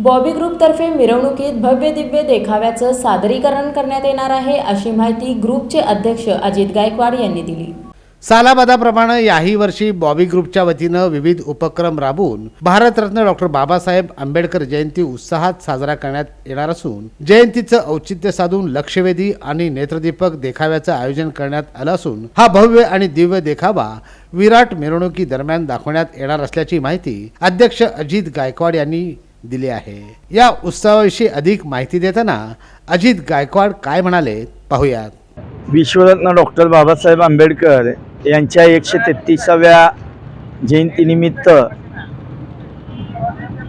बॉबी ग्रुपतर्फे मिरवणुकीत भव्य दिव्य देखाव्याचं सादरीकरण करण्यात येणार आहे अशी माहिती ग्रुपचे अध्यक्ष अजित गायकवाड यांनी दिली. सालाबादाप्रमाणे याही वर्षी बॉबी ग्रुपच्या वतीनं विविध उपक्रम राबवून भारतरत्न डॉक्टर बाबासाहेब आंबेडकर जयंती उत्साहात साजरा करण्यात येणार असून जयंतीचं औचित्य साधून लक्षवेधी आणि नेत्रदीपक देखाव्याचं आयोजन करण्यात आलं असून हा भव्य आणि दिव्य देखावा विराट मिरवणुकी दरम्यान दाखवण्यात येणार असल्याची माहिती अध्यक्ष अजित गायकवाड यांनी दिली आहे. या उत्सवाविषयी अधिक माहिती देताना अजित गायकवाड काय म्हणाले पाहूयात. विश्वरत्न डॉक्टर बाबासाहेब आंबेडकर यांच्या एकशे तेहतीसाव्या जयंतीनिमित्त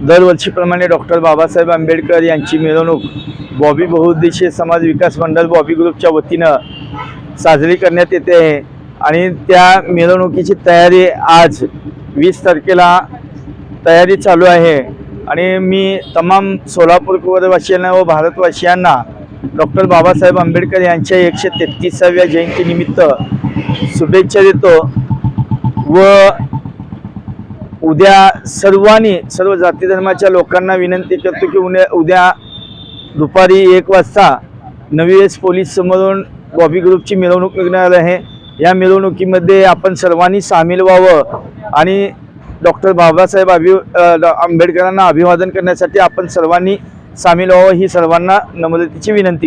दरवर्षीप्रमाणे डॉक्टर बाबासाहेब आंबेडकर यांची मिरवणूक बॉबी बहुउद्देशीय समाज विकास मंडळ बॉबी ग्रुपच्या वतीनं साजरी करण्यात येते आहे. आणि त्या मिरवणुकीची तयारी आज वीस तारखेला तयारी चालू आहे. आणि मी तमाम सोलापूरवासियांना व भारतवासियांना डॉक्टर बाबासाहेब आंबेडकर यांच्या एकशे तेहतीसाव्या जयंतीनिमित्त शुभेच्छा देतो व उद्या सर्वांनी सर्व जाती धर्माच्या लोकांना विनंती करतो की उद्या उद्या दुपारी एक वाजता नवी एस पोलीस समोरून बॉबी ग्रुपची मिरवणूक निघणार आहे. या मिरवणुकीमध्ये आपण सर्वांनी सामील व्हावं आणि डॉक्टर बाबासाहेब अभि आंबेडकरांना अभिवादन करण्यासाठी आपण सर्वांनी सामील व्हावं ही सर्वांना नम्रतेची विनंती.